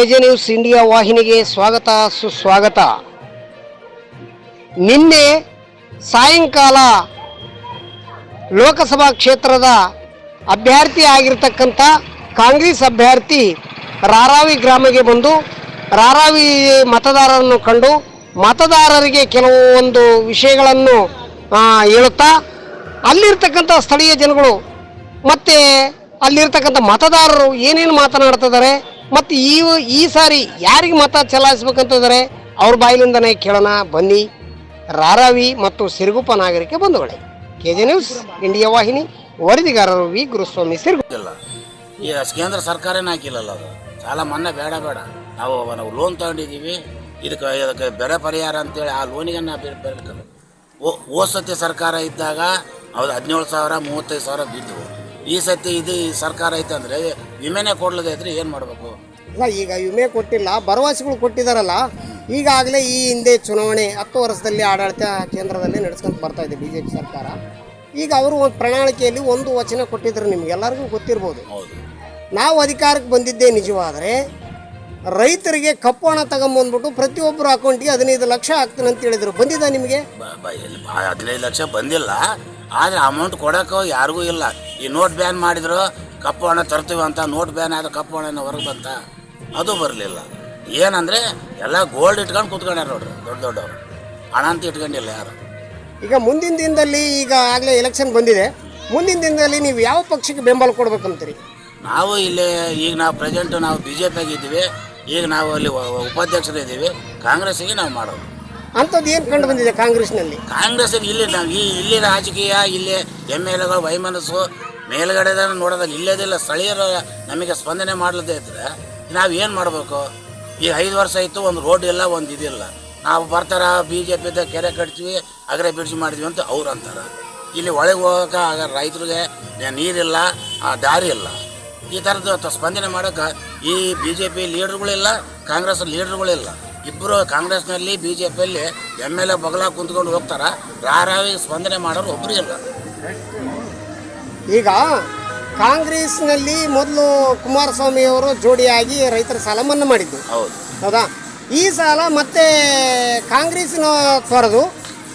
AJ news India ವಾಹಿನಿಗೆ ಸ್ವಾಗತ, ಸುಸ್ವಾಗತ. ನಿನ್ನೆ ಸಾಯಂಕಾಲ ಲೋಕಸಭಾ ಕ್ಷೇತ್ರದ ಅಭ್ಯರ್ಥಿ ಆಗಿರ್ತಕ್ಕಂಥ ಕಾಂಗ್ರೆಸ್ ಅಭ್ಯರ್ಥಿ ರಾರಾವಿ ಗ್ರಾಮಕ್ಕೆ ಬಂದು ರಾರಾವಿ ಮತದಾರರನ್ನು ಕಂಡು ಮತದಾರರಿಗೆ ಕೆಲವು ಒಂದು ವಿಷಯಗಳನ್ನು ಹೇಳುತ್ತಾ, ಅಲ್ಲಿರ್ತಕ್ಕಂಥ ಸ್ಥಳೀಯ ಜನಗಳು ಮತ್ತು ಅಲ್ಲಿರ್ತಕ್ಕಂಥ ಮತದಾರರು ಏನೇನು ಮಾತನಾಡ್ತಿದ್ದಾರೆ ಮತ್ತು ಈ ಈ ಸಾರಿ ಯಾರಿಗೆ ಮತ ಚಲಾಯಿಸ್ಬೇಕಂತಂದರೆ ಅವ್ರ ಬಾಯಿಲಿಂದನೇ ಕೇಳೋಣ, ಬನ್ನಿ. ರಾರಾವಿ ಮತ್ತು ಸಿರುಗುಪ್ಪ ನಾಗರಿಕ ಬಂಧುಗಳೇ. ಕೆ ಜೆ ನ್ಯೂಸ್, ಇಂಡಿಯಾ ವಾಹಿನಿ, ವರದಿಗಾರರು ವಿ. ಗುರುಸ್ವಾಮಿ ಸಿರುಗು ಈ ಕೇಂದ್ರ ಸರ್ಕಾರನೇ ಹಾಕಿಲ್ಲಲ್ಲ ಅದು. ಸಾಲ ಮನ್ನಾ ಬೇಡ ಬೇಡ. ನಾವು ನಾವು ಲೋನ್ ತಗೊಂಡಿದ್ದೀವಿ. ಇದಕ್ಕೆ ಇದಕ್ಕೆ ಬೆಳೆ ಪರಿಹಾರ ಅಂತೇಳಿ ಆ ಲೋನಿಗೆ ನಾವು ಬೇರೆ ಓ ಓ ಸರ್ಕಾರ ಇದ್ದಾಗ ಅವ್ರು ಹದಿನೇಳು ಸಾವಿರ, ಮೂವತ್ತೈದು ಸಾವಿರ ಬಿದ್ದವು. ಈ ಸತಿ ಇದು ಈ ಸರ್ಕಾರ ಐತೆ ಅಂದರೆ ವಿಮೆನೇ ಕೊಡ್ಲದೇ ಇದ್ರೆ ಏನು ಮಾಡಬೇಕು? ಇಲ್ಲ ಈಗ ವಿಮೆ ಕೊಟ್ಟಿಲ್ಲ ಭರವಸೆಗಳು ಕೊಟ್ಟಿದ್ದಾರಲ್ಲ ಈಗಾಗಲೇ ಈ ಹಿಂದೆ ಚುನಾವಣೆ ಹತ್ತು ವರ್ಷದಲ್ಲಿ ಆಡಳಿತ ಕೇಂದ್ರದಲ್ಲಿ ನಡೆಸ್ಕೊಂಡು ಬರ್ತಾ ಇದೆ ಬಿ ಜೆ ಪಿ ಸರ್ಕಾರ. ಈಗ ಅವರು ಒಂದು ಪ್ರಣಾಳಿಕೆಯಲ್ಲಿ ಒಂದು ವಚನ ಕೊಟ್ಟಿದ್ರು ನಿಮ್ಗೆಲ್ಲರಿಗೂ ಗೊತ್ತಿರ್ಬೋದು. ಹೌದು. ನಾವು ಅಧಿಕಾರಕ್ಕೆ ಬಂದಿದ್ದೇ ನಿಜವಾದರೆ ರೈತರಿಗೆ ಕಪ್ಪು ಹಣ ತಗೊಂಬಂದ್ಬಿಟ್ಟು ಪ್ರತಿಯೊಬ್ಬರ ಅಕೌಂಟಿಗೆ ಹದಿನೈದು ಲಕ್ಷ ಹಾಕ್ತೀನಿ ಅಂತ ಹೇಳಿದ್ರು. ಬಂದಿದ್ದ ನಿಮಗೆ? ಹದಿನೈದು ಲಕ್ಷ ಬಂದಿಲ್ಲ. ಆದರೆ ಅಮೌಂಟ್ ಕೊಡೋಕೆ ಯಾರಿಗೂ ಇಲ್ಲ. ಈ ನೋಟ್ ಬ್ಯಾನ್ ಮಾಡಿದ್ರು ಕಪ್ಪು ಹಣ ತರ್ತೀವಿ ಅಂತ ನೋಟ್ ಬ್ಯಾನ್ ಆದ್ರೆ ಕಪ್ಪು ಹಣ ಹೊರಗೆ ಬಂತ? ಅದು ಬರಲಿಲ್ಲ. ಏನಂದರೆ ಎಲ್ಲ ಗೋಲ್ಡ್ ಇಟ್ಕೊಂಡು ಕುತ್ಕೊಂಡ್ಯಾರ ನೋಡ್ರಿ ದೊಡ್ಡ ದೊಡ್ಡವರು. ಹಣ ಅಂತ ಇಟ್ಕೊಂಡಿಲ್ಲ ಯಾರು. ಈಗ ಮುಂದಿನ ದಿನದಲ್ಲಿ ಈಗ ಆಗಲೇ ಎಲೆಕ್ಷನ್ ಬಂದಿದೆ. ಮುಂದಿನ ದಿನದಲ್ಲಿ ನೀವು ಯಾವ ಪಕ್ಷಕ್ಕೆ ಬೆಂಬಲ ಕೊಡ್ಬೇಕಂತೀರಿ? ನಾವು ಇಲ್ಲಿ ಈಗ ನಾವು ಪ್ರೆಸೆಂಟ್ ನಾವು ಬಿ ಜೆ ಪಿಯಾಗಿದ್ದೀವಿ ಈಗ ನಾವು ಅಲ್ಲಿ ಉಪಾಧ್ಯಕ್ಷರು ಇದ್ದೀವಿ. ಕಾಂಗ್ರೆಸ್ಗೆ ಕಾಂಗ್ರೆಸ್ಸಿಗೆ ನಾವು ಮಾಡೋದು. ಅಂಥದ್ದು ಏನು ಕಂಡು ಬಂದಿದೆ ಕಾಂಗ್ರೆಸ್ನಲ್ಲಿ ಕಾಂಗ್ರೆಸ್ ಇಲ್ಲಿ ನಾವು ಈ ಇಲ್ಲಿ ರಾಜಕೀಯ ಇಲ್ಲಿ ಎಂ ಎಲ್ ಎಗಳು ವೈಮನಸ್ಸು ಮೇಲ್ಗಡೆ ನೋಡೋದಲ್ಲಿ ಇಲ್ಲದಿಲ್ಲ ಸ್ಥಳೀಯರ ನಮಗೆ ಸ್ಪಂದನೆ ಮಾಡಲದೇ ಇದ್ರೆ ನಾವು ಏನು ಮಾಡಬೇಕು? ಈ ಐದು ವರ್ಷ ಆಯಿತು, ಒಂದು ರೋಡ್ ಇಲ್ಲ, ಒಂದು ಇದಿಲ್ಲ ನಾವು ಬರ್ತಾರ ಬಿ ಜೆ ಪಿದ ಕೆರೆ ಕಟ್ತೀವಿ, ಅಗ್ರೆ ಬಿಡ್ಸಿ ಮಾಡಿದ್ವಿ ಅಂತ ಅವ್ರು ಅಂತಾರೆ. ಇಲ್ಲಿ ಒಳಗೆ ಹೋಗೋಕೆ ಆಗ ರೈತರಿಗೆ ನೀರಿಲ್ಲ, ಆ ದಾರಿ ಇಲ್ಲ. ಈ ಥರದ್ದು ಸ್ಪಂದನೆ ಮಾಡೋಕೆ ಈ ಬಿ ಜೆ ಪಿ ಲೀಡರ್ಗಳಿಲ್ಲ ಕಾಂಗ್ರೆಸ್ ಲೀಡರ್ಗಳಿಲ್ಲ ಇಬ್ಬರು ಕಾಂಗ್ರೆಸ್ನಲ್ಲಿ ಬಿ ಜೆ ಪಿಯಲ್ಲಿ ಎಂ ಎಲ್ ಎ ಬಗಲ ಕುಂತ್ಕೊಂಡು ಹೋಗ್ತಾರೆ ರಾರಾವಿ ಸ್ಪಂದನೆ ಮಾಡೋರು ಒಬ್ಬರು ಇಲ್ಲ. ಈಗ ಕಾಂಗ್ರೆಸ್ನಲ್ಲಿ ಮೊದಲು ಕುಮಾರಸ್ವಾಮಿ ಅವರು ಜೋಡಿಯಾಗಿ ರೈತರ ಸಾಲ ಮನ್ನಾ ಮಾಡಿದ್ದು. ಹೌದು. ಹೌದಾ? ಈ ಸಾಲ ಮತ್ತೆ ಕಾಂಗ್ರೆಸ್ನ ತೊರೆದು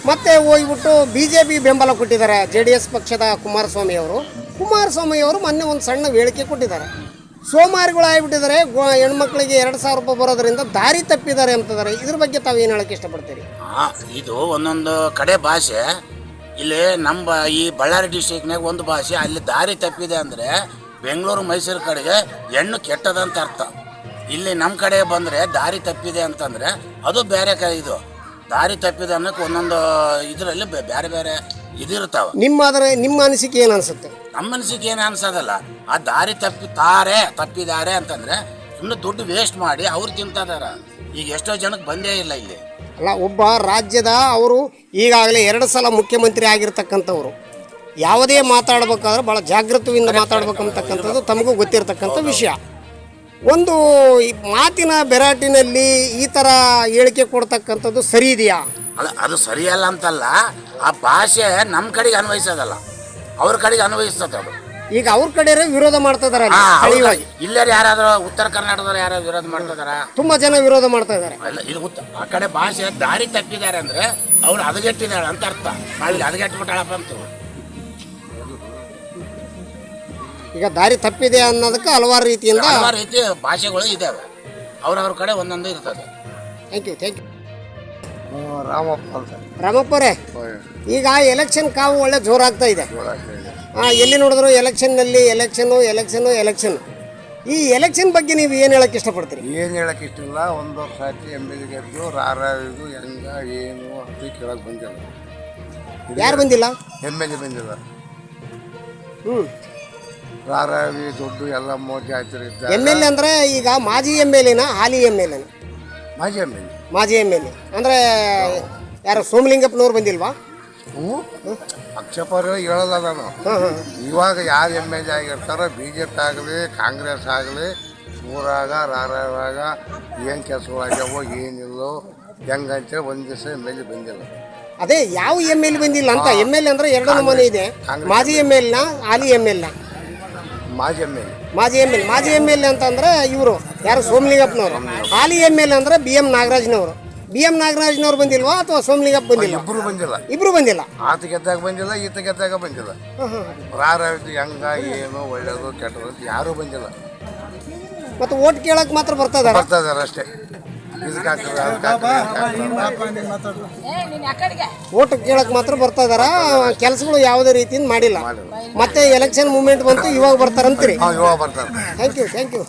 ಮತ್ತೆ ಹೋಗ್ಬಿಟ್ಟು ಬಿ ಜೆ ಪಿ ಬೆಂಬಲ ಕೊಟ್ಟಿದ್ದಾರೆ ಜೆ ಡಿ ಎಸ್ ಪಕ್ಷದ ಕುಮಾರಸ್ವಾಮಿ ಅವರು. ಕುಮಾರಸ್ವಾಮಿ ಅವರು ಮೊನ್ನೆ ಒಂದು ಸಣ್ಣ ಹೇಳಿಕೆ ಕೊಟ್ಟಿದ್ದಾರೆ. ಸೋಮಾರಿಗಳು ಆಗಿಬಿಟ್ಟಿದ್ದಾರೆ ಹೆಣ್ಮಕ್ಳಿಗೆ ಎರಡು ಸಾವಿರ ರೂಪಾಯಿ ಬರೋದ್ರಿಂದ ದಾರಿ ತಪ್ಪಿದ್ದಾರೆ ಅಂತಿದ್ದಾರೆ ಇದ್ರ ಬಗ್ಗೆ ತಾವು ಏನು ಹೇಳಕ್ಕೆ ಇಷ್ಟಪಡ್ತೀರಿ? ಇದು ಒಂದೊಂದು ಕಡೆ ಭಾಷೆ. ಇಲ್ಲಿ ನಮ್ಮ ಈ ಬಳ್ಳಾರಿ ಡಿಸ್ಟಿಕ್ನಾಗ ಒಂದು ಭಾಷೆ ಅಲ್ಲಿ ದಾರಿ ತಪ್ಪಿದೆ ಅಂದರೆ ಬೆಂಗಳೂರು ಮೈಸೂರು ಕಡೆಗೆ ಹೆಣ್ಣು ಕೆಟ್ಟದಂತ ಅರ್ಥ. ಇಲ್ಲಿ ನಮ್ಮ ಕಡೆ ಬಂದರೆ ದಾರಿ ತಪ್ಪಿದೆ ಅಂತಂದರೆ ಅದು ಬೇರೆ ಕ ಇದು. ದಾರಿ ತಪ್ಪಿದೆ ಅನ್ನೋಕೆ ಒಂದೊಂದು ಇದರಲ್ಲಿ ಬೇರೆ ಬೇರೆ ಇದಿರ್ತಾವೆ. ನಿಮ್ಮ ಆದರೆ ನಿಮ್ಮ ಅನಿಸಿಕೆ ಏನು ಅನಿಸುತ್ತೆ? ನಮ್ಮ ಅನಿಸಿಕೆ ಏನು ಅನ್ಸೋದಲ್ಲ. ಆ ದಾರಿ ತಪ್ಪಿತಾರೆ ತಪ್ಪಿದ್ದಾರೆ ಅಂತಂದರೆ ಸುಮ್ಮನೆ ದುಡ್ಡು ವೇಸ್ಟ್ ಮಾಡಿ ಅವ್ರು ತಿಂತಾರೆ ಈಗ ಎಷ್ಟೋ ಜನಕ್ಕೆ ಬಂದೇ ಇಲ್ಲ ಇಲ್ಲಿ. ಅಲ್ಲ ಒಬ್ಬ ರಾಜ್ಯದ ಅವರು ಈಗಾಗಲೇ ಎರಡು ಸಲ ಮುಖ್ಯಮಂತ್ರಿ ಆಗಿರ್ತಕ್ಕಂಥವ್ರು. ಯಾವುದೇ ಮಾತಾಡಬೇಕಾದ್ರೆ ಭಾಳ ಜಾಗೃತದಿಂದ ಮಾತಾಡ್ಬೇಕಂತಕ್ಕಂಥದ್ದು ತಮಗೂ ಗೊತ್ತಿರತಕ್ಕಂಥ ವಿಷಯ. ಒಂದು ಈ ಮಾತಿನ ಬೆರಾಟಿನಲ್ಲಿ ಈ ಥರ ಹೇಳಿಕೆ ಕೊಡ್ತಕ್ಕಂಥದ್ದು ಸರಿ ಇದೆಯಾ? ಅಲ್ಲ ಅದು ಸರಿಯಲ್ಲ ಅಂತಲ್ಲ ಆ ಭಾಷೆ ನಮ್ಮ ಕಡೆಗೆ ಅನ್ವಯಿಸೋದಲ್ಲ. ಅವ್ರ ಕಡೆಗೆ ಅನ್ವಯಿಸ್ತದೆ ಅದು. ಈಗ ಅವ್ರ ಕಡೆ ವಿರೋಧ ಮಾಡ್ತಾ ಇದಾರೆ ಅವ್ರ ಸ್ಥಳೀಯವಾಗಿ. ಯಾರಾದ್ರೂ ಉತ್ತರ ಕರ್ನಾಟಕದವ್ರು ಯಾರು ವಿರೋಧ ಮಾಡ್ತಿದಾರ ತುಂಬಾ ಜನ ವಿರೋಧ ಮಾಡ್ತಾ ಇದ್ದಾರೆ ಅಲ್ಲ ಇದು ಉತ್ತ ಆ ಕಡೆ ಭಾಷೆ ದಾರಿ ತಪ್ಪಿದ್ದಾರೆ ಅಂದ್ರೆ ಅವ್ರು ಹದಗೆಟ್ಟಿದ್ದಾರೆ ಅಂತ ಅರ್ಥ. ಅಲ್ಲಿ ಹದಗೆಟ್ಬಿಟ್ಟಾಳಪ್ಪ ಅಂತ. ಈಗ ದಾರಿ ತಪ್ಪಿದೆ ಅನ್ನೋದಕ್ಕೆ ಹಲವಾರು ರೀತಿಯಿಂದ ಹಲವಾರು ರೀತಿ ಭಾಷೆಗಳು ಇದ್ದಾವೆ ಅವ್ರವ್ರ ಕಡೆ ಒಂದೊಂದು ಇರ್ತದೆ. Thank you thank you Ramappa ಅಂತ. ರಾಮಪ್ಪರೇ ಈಗ ಎಲೆಕ್ಷನ್ ಕಾವು ಒಳ್ಳೆ ಜೋರಾಗ್ತಾ ಇದೆ. ಎಲ್ಲಿ ನೋಡಿದ್ರು ಎಲೆಕ್ಷನ್ನಲ್ಲಿ ಎಲೆಕ್ಷನು ಎಲೆಕ್ಷನು ಎಲೆಕ್ಷನ್ ಈ ಎಲೆಕ್ಷನ್ ಬಗ್ಗೆ ನೀವು ಏನು ಹೇಳಕ್ಕೆ ಇಷ್ಟಪಡ್ತೀರಿ? ಏನು ಹೇಳಕ್ ಇಷ್ಟಿಲ್ಲ ಒಂದು ವರ್ಷ ಆಯ್ತು ಎಂ ಎಲ್ ಗೆದ್ದು ರಾರಾವಿದು ಹೆಂಗ ಏನು ಅಂತ ಕೇಳಕ್ ಬಂದಿಲ್ಲ. ಯಾರು ಬಂದಿಲ್ಲ? ಎಂ ಎಲ್ ಎ ಬಂದಿಲ್ಲ. ಹ್ಞೂ ರಾರಾವಿ ದುಡ್ಡು ಎಲ್ಲ ಮೋಜಿ ಆಯ್ತು ಎಂ ಎಲ್ ಎ ಅಂದರೆ ಈಗ ಮಾಜಿ ಎಂ ಎಲ್ ಎನ ಹಾಲಿ ಎಂ ಎಲ್ ಎನ ಮಾಜಿ ಎಂ ಎಲ್ ಮಾಜಿ ಎಂ ಎಲ್ ಎ ಅಂದರೆ ಯಾರು ಸೋಮಲಿಂಗಪ್ಪನವ್ರು ಬಂದಿಲ್ವಾ? ಆಕ್ಷೇಪ ಹೇಳಲ್ಲ ನಾನು. ಇವಾಗ ಯಾರು ಎಂ ಎಲ್ ಎ ಆಗಿರ್ತಾರೋ ಬಿ ಜೆ ಪಿ ಆಗಲಿ ಕಾಂಗ್ರೆಸ್ ಆಗಲಿ ಊರಾಗ ರಾರಾಗ ಏನು ಕೆಲಸಗಳಾಗ್ಯಾವೋ ಏನಿಲ್ಲೋ ಹೆಂಗಂತೇಳಿ ಒಂದು ದಿವಸ ಎಂ ಎಲ್ ಎ ಬಂದಿಲ್ಲ. ಅದೇ ಯಾವ ಎಂ ಎಲ್ ಬಂದಿಲ್ಲ ಅಂತ? ಎಂ ಎಲ್ ಅಂದ್ರೆ ಎರಡು ನಮೂನೆ ಇದೆ. ಮಾಜಿ ಎಂ ಎಲ್ನ ಹಾಲಿ ಎಂ ಎಲ್ನ ಮಾಜಿ ಎಂ ಎಲ್ ಮಾಜಿ ಎಂ ಎಲ್ ಮಾಜಿ ಎಂ ಎಲ್ ಅಂತಂದ್ರೆ ಇವರು ಯಾರು ಸೋಮಲಿಂಗಪ್ಪನವರು. ಹಾಲಿ ಎಂ ಎಲ್ ಅಂದ್ರೆ ಬಿ ಎಂ ನಾಗರಾಜ್ನವರು. ಬಿ ಎಂ ನಾಗರಾಜ್ನವ್ರು ಬಂದಿಲ್ವಾ ಅಥವಾ ಸೋಮಲಿಂಗಪ್ಪ ಬಂದಿಲ್ಲ ಇಬ್ರು ಬಂದಿಲ್ಲ. ಇಬ್ರು ಬಂದಿಲ್ಲ. ಆತ ಗೆದ್ದಾಗ ಬಂದಿಲ್ಲ ಈತ ಗೆದ್ದಾಗ ಬಂದಿಲ್ಲ. ರಾರಾಯ್ತು ಹೆಂಗ ಏನು ಒಳ್ಳೇದು ಕೆಟ್ಟದು ಯಾರು ಬಂದಿಲ್ಲ. ಮತ್ತು ಓಟ್ ಕೇಳಕ್ ಮಾತ್ರ ಬರ್ತಾ ಇದಾರ ಬರ್ತಾ ಇದಾರೆ ಅಷ್ಟೇ. ಇದಕ್ಕೆ ಅದಕ್ಕೆ. ಓಟ್ ಕೇಳಕ್ ಮಾತ್ರ ಬರ್ತಾ ಇದಾರ ಕೆಲಸಗಳು ಯಾವುದೇ ರೀತಿಯಿಂದ ಮಾಡಿಲ್ಲ. ಮತ್ತೆ ಎಲೆಕ್ಷನ್ ಮೂಮೆಂಟ್ ಬಂತು ಇವಾಗ ಬರ್ತಾರಂತೀರಿ ಹಾ ಇವಾಗ ಬರ್ತಾರೆ. ಥ್ಯಾಂಕ್ ಯು ಥ್ಯಾಂಕ್ ಯು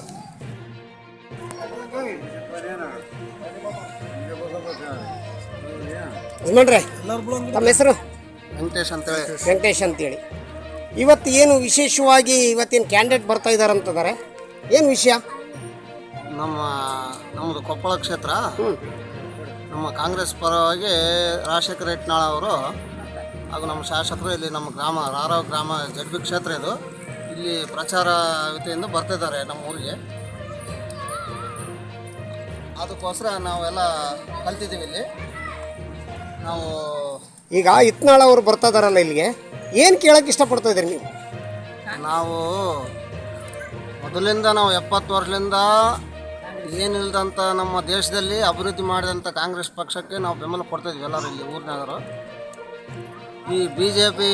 ಯಜಮಾನ್ರೆ ತಮ್ಮ ಹೆಸರು? ವೆಂಕಟೇಶ್ ಅಂತೇಳಿ. ವೆಂಕಟೇಶ್ ಅಂತೇಳಿ. ಇವತ್ತು ಏನು ವಿಶೇಷವಾಗಿ ಇವತ್ತೇನು ಕ್ಯಾಂಡಿಡೇಟ್ ಬರ್ತಾ ಇದ್ದಾರೆ ಅಂತಂದರೆ ಏನು ವಿಷಯ? ನಮ್ಮ ನಮ್ಮದು ಕೊಪ್ಪಳ ಕ್ಷೇತ್ರ. ನಮ್ಮ ಕಾಂಗ್ರೆಸ್ ಪರವಾಗಿ ರಾಜಶೇಖರ ಹೆಟ್ನಾಳ ಅವರು ಹಾಗೂ ನಮ್ಮ ಶಾಸಕರು ಇಲ್ಲಿ ನಮ್ಮ ಗ್ರಾಮ ರಾರಾವ್ ಗ್ರಾಮ ಜಡ್ಬಿ ಕ್ಷೇತ್ರ ಇದು. ಇಲ್ಲಿ ಪ್ರಚಾರ ವತಿಯಿಂದ ಬರ್ತಿದ್ದಾರೆ ನಮ್ಮ ಊರಿಗೆ. ಅದಕ್ಕೋಸ್ಕರ ನಾವೆಲ್ಲ ಕಲ್ತಿದ್ದೀವಿ ಇಲ್ಲಿ. ನಾವು ಈಗ ಇತ್ನಾಳ ಅವರು ಬರ್ತಾ ಇದಾರಲ್ಲ ಇಲ್ಲಿಗೆ ಏನು ಕೇಳಕ್ಕೆ ಇಷ್ಟಪಡ್ತಾ ಇದ್ದೀರಿ ನೀವು? ನಾವು ಮೊದಲಿಂದ ನಾವು ಎಪ್ಪತ್ತು ವರ್ಷದಿಂದ ಏನಿಲ್ದಂಥ ನಮ್ಮ ದೇಶದಲ್ಲಿ ಅಭಿವೃದ್ಧಿ ಮಾಡಿದಂಥ ಕಾಂಗ್ರೆಸ್ ಪಕ್ಷಕ್ಕೆ ನಾವು ಬೆಂಬಲ ಕೊಡ್ತಾಯಿದ್ವಿ ಎಲ್ಲರೂ ಇಲ್ಲಿ ಊರಿನಾಗರು ಈ ಬಿ ಜೆ ಪಿ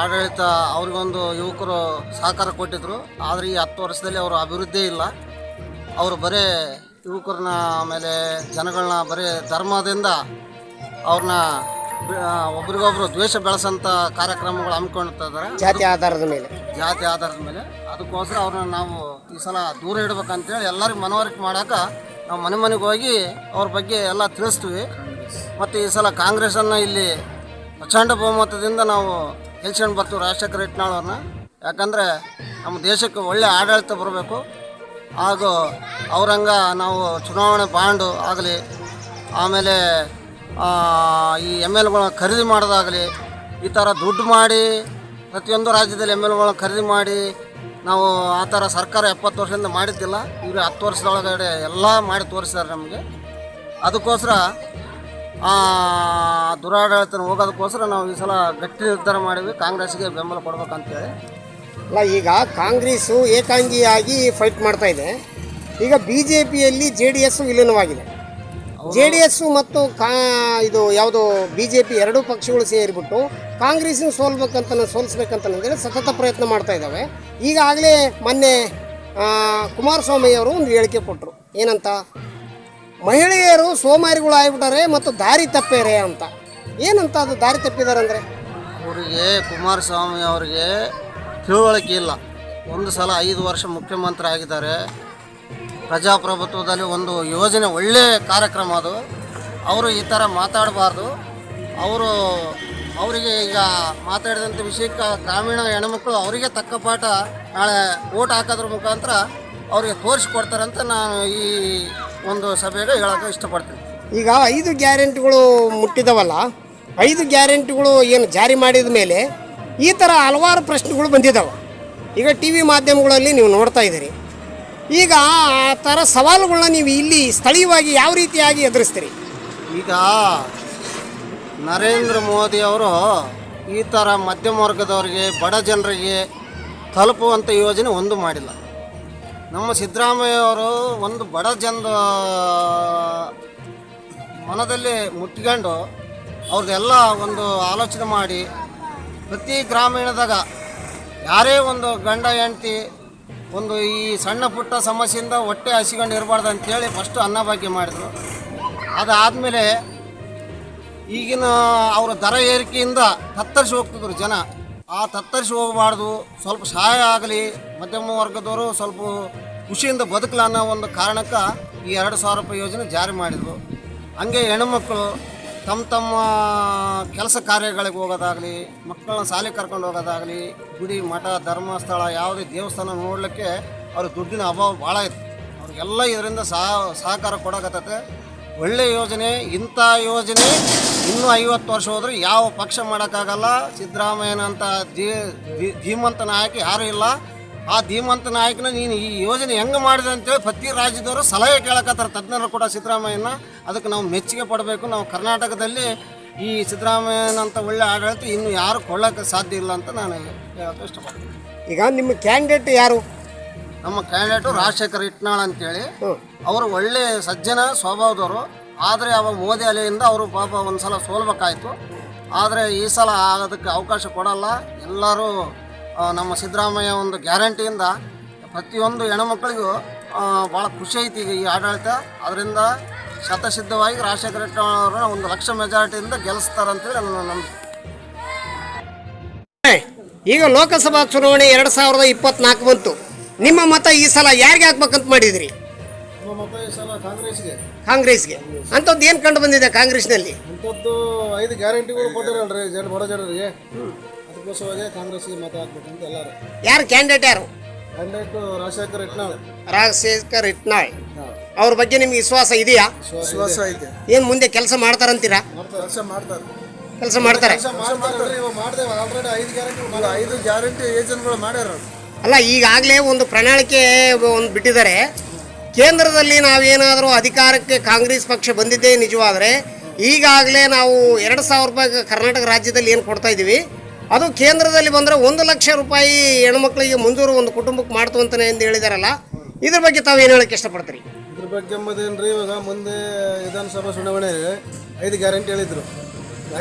ಆಡಳಿತ ಅವ್ರಿಗೊಂದು ಯುವಕರು ಸಹಕಾರ ಕೊಟ್ಟಿದ್ರು. ಆದರೆ ಈ ಹತ್ತು ವರ್ಷದಲ್ಲಿ ಅವರು ಅಭಿವೃದ್ಧಿ ಇಲ್ಲ. ಅವರು ಬರೀ ಯುವಕರನ್ನ ಆಮೇಲೆ ಜನಗಳನ್ನ ಬರೀ ಧರ್ಮದಿಂದ ಅವ್ರನ್ನ ಒಬ್ರಿಗೊಬ್ರು ದ್ವೇಷ ಬೆಳೆಸಂತ ಕಾರ್ಯಕ್ರಮಗಳು ಹಮ್ಮಿಕೊಳ್ತಾ ಇದ್ದಾರೆ. ಜಾತಿ ಆಧಾರದ ಮೇಲೆ. ಜಾತಿ ಆಧಾರದ ಮೇಲೆ. ಅದಕ್ಕೋಸ್ಕರ ಅವ್ರನ್ನ ನಾವು ಈ ಸಲ ದೂರ ಇಡ್ಬೇಕಂತೇಳಿ ಎಲ್ಲರಿಗೂ ಮನವರಿಕೆ ಮಾಡೋಕೆ ನಾವು ಮನೆ ಮನೆಗೆ ಹೋಗಿ ಅವ್ರ ಬಗ್ಗೆ ಎಲ್ಲ ತಿಳಿಸ್ತೀವಿ. ಮತ್ತು ಈ ಸಲ ಕಾಂಗ್ರೆಸನ್ನು ಇಲ್ಲಿ ಪ್ರಚಂಡ ಬಹುಮತದಿಂದ ನಾವು ಗೆಲ್ಸ್ಕೊಂಡು ಬರ್ತೀವಿ ರಾಜಶೇಖರ ರೆಟ್ನಾಳವ್ರನ್ನ ಅವ್ರನ್ನ ಯಾಕಂದರೆ ನಮ್ಮ ದೇಶಕ್ಕೆ ಒಳ್ಳೆ ಆಡಳಿತ ಬರಬೇಕು. ಹಾಗೂ ಅವರಂಗ ನಾವು ಚುನಾವಣೆ ಬಾಂಡು ಆಗಲಿ, ಆಮೇಲೆ ಈ ಎಂ ಎಲ್ಗಳನ್ನ ಖರೀದಿ ಮಾಡೋದಾಗಲಿ, ಈ ಥರ ದುಡ್ಡು ಮಾಡಿ ಪ್ರತಿಯೊಂದು ರಾಜ್ಯದಲ್ಲಿ ಎಂ ಎಲ್ಗಳನ್ನ ಖರೀದಿ ಮಾಡಿ ನಾವು ಆ ಥರ ಸರ್ಕಾರ ಎಪ್ಪತ್ತು ವರ್ಷದಿಂದ ಮಾಡಿದ್ದಿಲ್ಲ ಇವರು ಹತ್ತು ವರ್ಷದೊಳಗಡೆ ಎಲ್ಲ ಮಾಡಿ ತೋರಿಸಿದ್ದಾರೆ ನಮಗೆ. ಅದಕ್ಕೋಸ್ಕರ, ಆ, ದುರಾಡಳಿತನ ಹೋಗೋದಕ್ಕೋಸ್ಕರ ನಾವು ಈ ಸಲ ಗಟ್ಟಿ ನಿರ್ಧಾರ ಮಾಡಿದ್ವಿ ಕಾಂಗ್ರೆಸ್ಗೆ ಬೆಂಬಲ ಕೊಡ್ಬೇಕಂತೇಳಿ. ಅಲ್ಲ ಈಗ ಕಾಂಗ್ರೆಸ್ಸು ಏಕಾಂಗಿಯಾಗಿ ಫೈಟ್ ಮಾಡ್ತಾ ಇದೆ. ಈಗ ಬಿ ಜೆ ಪಿಯಲ್ಲಿ ಜೆ ಡಿ ಎಸ್ಸು ವಿಲೀನವಾಗಿದೆ. ಜೆ ಡಿ ಎಸ್ಸು ಮತ್ತು ಕಾ ಇದು ಯಾವುದು ಬಿ ಜೆ ಪಿ ಎರಡೂ ಪಕ್ಷಗಳು ಸೇರಿಬಿಟ್ಟು ಕಾಂಗ್ರೆಸ್ನ ಸೋಲ್ಬೇಕಂತ ಸೋಲಿಸ್ಬೇಕಂತ ಸತತ ಪ್ರಯತ್ನ ಮಾಡ್ತಾ ಇದ್ದಾವೆ. ಈಗಾಗಲೇ ಮೊನ್ನೆ ಕುಮಾರಸ್ವಾಮಿ ಅವರು ಒಂದು ಹೇಳಿಕೆ ಕೊಟ್ಟರು ಏನಂತ? ಮಹಿಳೆಯರು ಸೋಮಾರಿಗಳು ಆಗಿಬಿಟ್ಟಾರೆ ಮತ್ತು ದಾರಿ ತಪ್ಪೇರೆ ಅಂತ. ಏನಂತ ಅದು ದಾರಿ ತಪ್ಪಿದ್ದಾರೆ ಅಂದರೆ? ಅವರಿಗೆ ಕುಮಾರಸ್ವಾಮಿ ಅವರಿಗೆ ತಿಳುವಳಿಕೆ ಇಲ್ಲ. ಒಂದು ಸಲ ಐದು ವರ್ಷ ಮುಖ್ಯಮಂತ್ರಿ ಆಗಿದ್ದಾರೆ ಪ್ರಜಾಪ್ರಭುತ್ವದಲ್ಲಿ ಒಂದು ಯೋಜನೆ ಒಳ್ಳೆಯ ಕಾರ್ಯಕ್ರಮ ಅದು. ಅವರು ಈ ಥರ ಮಾತಾಡಬಾರ್ದು. ಅವರು, ಅವರಿಗೆ ಈಗ ಮಾತಾಡಿದಂಥ ವಿಷಯಕ್ಕೆ ಗ್ರಾಮೀಣ ಹೆಣ್ಮಕ್ಳು ಅವರಿಗೆ ತಕ್ಕ ಪಾಠ ನಾಳೆ ಓಟ್ ಹಾಕೋದ್ರ ಮುಖಾಂತರ ಅವರಿಗೆ ತೋರಿಸ್ಕೊಡ್ತಾರಂತ ನಾನು ಈ ಒಂದು ಸಭೆಗೆ ಹೇಳೋಕೆ ಇಷ್ಟಪಡ್ತೀನಿ. ಈಗ ಐದು ಗ್ಯಾರಂಟಿಗಳು ಮುಟ್ಟಿದವಲ್ಲ, ಐದು ಗ್ಯಾರಂಟಿಗಳು ಏನು ಜಾರಿ ಮಾಡಿದ ಮೇಲೆ ಈ ಥರ ಹಲವಾರು ಪ್ರಶ್ನೆಗಳು ಬಂದಿದ್ದಾವೆ ಈಗ ಟಿ ವಿ ಮಾಧ್ಯಮಗಳಲ್ಲಿ ನೀವು ನೋಡ್ತಾ ಇದ್ದೀರಿ. ಈಗ ಆ ಥರ ಸವಾಲುಗಳನ್ನ ನೀವು ಇಲ್ಲಿ ಸ್ಥಳೀಯವಾಗಿ ಯಾವ ರೀತಿಯಾಗಿ ಎದುರಿಸ್ತೀರಿ? ಈಗ ನರೇಂದ್ರ ಮೋದಿ ಅವರು ಈ ಥರ ಮಧ್ಯಮ ವರ್ಗದವರಿಗೆ, ಬಡ ಜನರಿಗೆ ತಲುಪುವಂಥ ಯೋಜನೆ ಒಂದು ಮಾಡಿಲ್ಲ. ನಮ್ಮ ಸಿದ್ದರಾಮಯ್ಯ ಅವರು ಒಂದು ಬಡ ಜನದ ಮನದಲ್ಲಿ ಮುಟ್ಕೊಂಡು ಅವ್ರದ್ದೆಲ್ಲ ಒಂದು ಆಲೋಚನೆ ಮಾಡಿ ಪ್ರತಿ ಗ್ರಾಮೀಣದಾಗ ಯಾರೇ ಒಂದು ಗಂಡ, ಹೆಂಡತಿ, ಒಂದು ಈ ಸಣ್ಣ ಪುಟ್ಟ ಸಮಸ್ಯೆಯಿಂದ ಹೊಟ್ಟೆ ಹಸಿಕೊಂಡು ಇರಬಾರ್ದು ಅಂಥೇಳಿ ಫಸ್ಟು ಅನ್ನಭಾಗ್ಯ ಮಾಡಿದರು. ಅದಾದಮೇಲೆ ಈಗಿನ ಅವರ ದರ ಏರಿಕೆಯಿಂದ ತತ್ತರಿಸಿ ಹೋಗ್ತಿದ್ರು ಜನ. ಆ ತತ್ತರಿಸಿ ಹೋಗಬಾರ್ದು, ಸ್ವಲ್ಪ ಸಹಾಯ ಆಗಲಿ, ಮಧ್ಯಮ ವರ್ಗದವರು ಸ್ವಲ್ಪ ಖುಷಿಯಿಂದ ಬದುಕಲ ಅನ್ನೋ ಒಂದು ಕಾರಣಕ್ಕೆ ಈ ಎರಡು ಸಾವಿರ ರೂಪಾಯಿ ಯೋಜನೆ ಜಾರಿ ಮಾಡಿದರು. ಹಂಗೆ ಹೆಣ್ಮಕ್ಳು ತಮ್ಮ ತಮ್ಮ ಕೆಲಸ ಕಾರ್ಯಗಳಿಗೆ ಹೋಗೋದಾಗಲಿ, ಮಕ್ಕಳನ್ನ ಶಾಲೆ ಕರ್ಕೊಂಡು ಹೋಗೋದಾಗಲಿ, ಗುಡಿ, ಮಠ, ಧರ್ಮಸ್ಥಳ, ಯಾವುದೇ ದೇವಸ್ಥಾನ ನೋಡಲಿಕ್ಕೆ ಅವ್ರ ದುಡ್ಡಿನ ಅಭಾವ ಭಾಳ ಇತ್ತು ಅವ್ರಿಗೆಲ್ಲ ಇದರಿಂದ ಸಹ ಸಹಕಾರ ಕೊಡಕತ್ತತೆ. ಒಳ್ಳೆ ಯೋಜನೆ, ಇಂಥ ಯೋಜನೆ ಇನ್ನೂ ಐವತ್ತು ವರ್ಷ ಹೋದ್ರೆ ಯಾವ ಪಕ್ಷ ಮಾಡೋಕ್ಕಾಗಲ್ಲ. ಧೀ- ಧೀಮಂತ ನಾಯಕ ಯಾರೂ ಇಲ್ಲ. ಆ ಧೀಮಂತ ನಾಯಕನ ನೀನು ಈ ಯೋಜನೆ ಹೆಂಗೆ ಮಾಡಿದೆ ಅಂತೇಳಿ ಪ್ರತಿ ರಾಜ್ಯದವರು ಸಲಹೆ ಕೇಳಕತ್ತಾರೆ. ತಜ್ಞರು ಕೂಡ ಸಿದ್ದರಾಮಯ್ಯನ. ಅದಕ್ಕೆ ನಾವು ಮೆಚ್ಚುಗೆ ಪಡಬೇಕು. ನಾವು ಕರ್ನಾಟಕದಲ್ಲಿ ಈ ಸಿದ್ದರಾಮಯ್ಯನಂತ ಒಳ್ಳೆ ಆಡಳಿತ ಇನ್ನು ಯಾರು ಕೊಳ್ಳೋಕ್ಕೆ ಸಾಧ್ಯ ಇಲ್ಲ ಅಂತ ನಾನು ಹೇಳೋಕೆ ಇಷ್ಟಪಡ್ತೀನಿ. ಈಗ ನಿಮ್ಮ ಕ್ಯಾಂಡಿಡೇಟ್ ಯಾರು? ನಮ್ಮ ಕ್ಯಾಂಡಿಡೇಟು ರಾಜಶೇಖರ್ ಇಟ್ನಾಳ್ ಅಂತೇಳಿ. ಅವರು ಒಳ್ಳೆ ಸಜ್ಜನ ಸ್ವಭಾವದವರು. ಆದರೆ ಅವ ಮೋದಿ ಅಲೆಯಿಂದ ಅವರು ಪಾಪ ಒಂದು ಸಲ ಸೋಲ್ಬೇಕಾಯ್ತು. ಆದರೆ ಈ ಸಲ ಅದಕ್ಕೆ ಅವಕಾಶ ಕೊಡಲ್ಲ. ಎಲ್ಲರೂ ನಮ್ಮ ಸಿದ್ದರಾಮಯ್ಯ ಒಂದು ಗ್ಯಾರಂಟಿಯಿಂದ ಪ್ರತಿಯೊಂದು ಹೆಣ್ಮಕ್ಳಿಗೂ ಭಾಳ ಖುಷಿ ಐತಿ ಈಗ ಈ ಆಡಳಿತ. ಅದರಿಂದ ಶತಸಿದ್ಧವಾಗಿ ರಾಜಶೇಖರ ಅವರನ್ನ ಒಂದು ಲಕ್ಷ ಮೆಜಾರಿಟಿಯಿಂದ ಗೆಲ್ಲಿಸ್ತಾರಂತೇಳಿ ನನ್ನ ನಂಬಿಕೆ. ಈಗ ಲೋಕಸಭಾ ಚುನಾವಣೆ ಎರಡು ಸಾವಿರದ ಇಪ್ಪತ್ನಾಲ್ಕು ಬಂತು. ನಿಮ್ಮ ಮತ ಈ ಸಲ ಯಾರಿಗೆ ಹಾಕ್ಬೇಕಂತ ಮಾಡಿದ್ರಿ? ಮತ ಈ ಸಲ ಕಾಂಗ್ರೆಸ್ಗೆ ಕಾಂಗ್ರೆಸ್ಗೆ ಅಂಥದ್ದು ಏನು ಕಂಡು ಬಂದಿದೆ ಕಾಂಗ್ರೆಸ್ನಲ್ಲಿ ಅಂಥದ್ದು ಐದು ಗ್ಯಾರಂಟಿಗಳು ಕೊಟ್ಟಿರಲ್ರಿ ಜನ ಬಡ ಜನರಿಗೆ. ಅದಕ್ಕೋಸ್ಕರವಾಗಿ ಕಾಂಗ್ರೆಸ್ಗೆ ಮತ ಹಾಕ್ಬೇಕಂತ ಎಲ್ಲರೂ. ಯಾರು ಕ್ಯಾಂಡಿಡೇಟ್ ಯಾರು? ಕ್ಯಾಂಡಿಡೇಟ್ ರಾಜಶೇಖರ್ ಇಟ್ನಾಳ್. ರಾಜಶೇಖರ್ ಇಟ್ನಾಳ್. ಅವ್ರ ಬಗ್ಗೆ ನಿಮ್ಗೆ ವಿಶ್ವಾಸ ಇದೆಯಾ? ವಿಶ್ವಾಸ ಐತೆ ಏನು ಮುಂದೆ ಕೆಲಸ ಮಾಡ್ತಾರಂತೀರಾ? ಕೆಲಸ ಮಾಡ್ತಾರೆ. ಕೆಲಸ ಮಾಡ್ತಾರೆ. ಮಾಡ್ತಾರೆ. ಇವಾಗ ಮಾಡ್ದೇವೆ. ಆಲ್ರೆಡಿ ಐದು ಗ್ಯಾರಂಟಿ ಐದು ಗ್ಯಾರಂಟಿ ಏಜೆಂಟ್ಗಳು ಮಾಡ್ಯಾರ ಅಲ್ಲ ಈಗಾಗಲೇ ಒಂದು ಪ್ರಣಾಳಿಕೆ ಒಂದು ಬಿಟ್ಟಿದ್ದಾರೆ. ಕೇಂದ್ರದಲ್ಲಿ ನಾವೇನಾದರೂ ಅಧಿಕಾರಕ್ಕೆ ಕಾಂಗ್ರೆಸ್ ಪಕ್ಷ ಬಂದಿದ್ದೇ ನಿಜವಾದರೆ ಈಗಾಗಲೇ ನಾವು ಎರಡು ಸಾವಿರ ರೂಪಾಯಿ ಕರ್ನಾಟಕ ರಾಜ್ಯದಲ್ಲಿ ಏನು ಕೊಡ್ತಾ ಇದ್ದೀವಿ ಅದು ಕೇಂದ್ರದಲ್ಲಿ ಬಂದರೆ ಒಂದು ಲಕ್ಷ ರೂಪಾಯಿ ಹೆಣ್ಮಕ್ಳಿಗೆ ಮಂಜೂರು ಒಂದು ಕುಟುಂಬಕ್ಕೆ ಮಾಡ್ತು ಅಂತಾನೆ ಎಂದು ಹೇಳಿದಾರಲ್ಲ ಇದ್ರ ಬಗ್ಗೆ ತಾವು ಏನು ಹೇಳಕ್ಕೆ ಇಷ್ಟಪಡ್ತೀರಿ? ಇದ್ರ ಬಗ್ಗೆ ಎಂಬುದೇನ್ರಿ ಇವಾಗ ಮುಂದೆ ವಿಧಾನಸಭಾ ಚುನಾವಣೆ ಐದು ಗ್ಯಾರಂಟಿ ಹೇಳಿದ್ರು.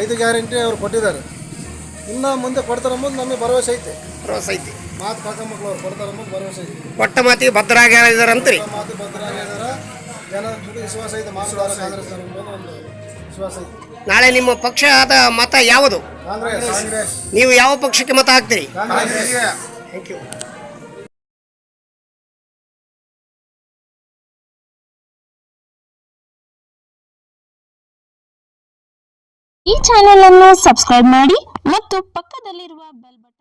ಐದು ಗ್ಯಾರಂಟಿ ಅವ್ರು ಕೊಟ್ಟಿದ್ದಾರೆ. ಇನ್ನು ಮುಂದೆ ಕೊಡ್ತಾರಂಬುದು ನಮಗೆ ಭರವಸೆ ಐತೆ. ಭರವಸೆ ಐತಿ. ಮಾತು ಕಾಕ ಮಕ್ಕಳು ಅವ್ರು ಕೊಡ್ತಾರಂಬುದು ಭರವಸೆ ಐತಿ. ಕೊಟ್ಟ ಮಾತಿಗೆ ಭದ್ರಾಗಿದ್ದಾರೆ ಅಂತೀರಿ ಮಾತು ಭದ್ರಾಗಿದ್ದಾರೆ ಜನ ವಿಶ್ವಾಸ ಐತೆ. ಮಾತು ಕಾಂಗ್ರೆಸ್ ಒಂದು ನಾಳೆ ನಿಮ್ಮ ಪಕ್ಷದ ಮತ ಯಾವುದು? ನೀವು ಯಾವ ಪಕ್ಷಕ್ಕೆ ಮತ ಹಾಕ್ತೀರಿ? ಥ್ಯಾಂಕ್ ಯು ಈ ಚಾನೆಲ್ ಅನ್ನು ಸಬ್ಸ್ಕ್ರೈಬ್ ಮಾಡಿ ಮತ್ತು ಪಕ್ಕದಲ್ಲಿರುವ ಬೆಲ್ ಬಟನ್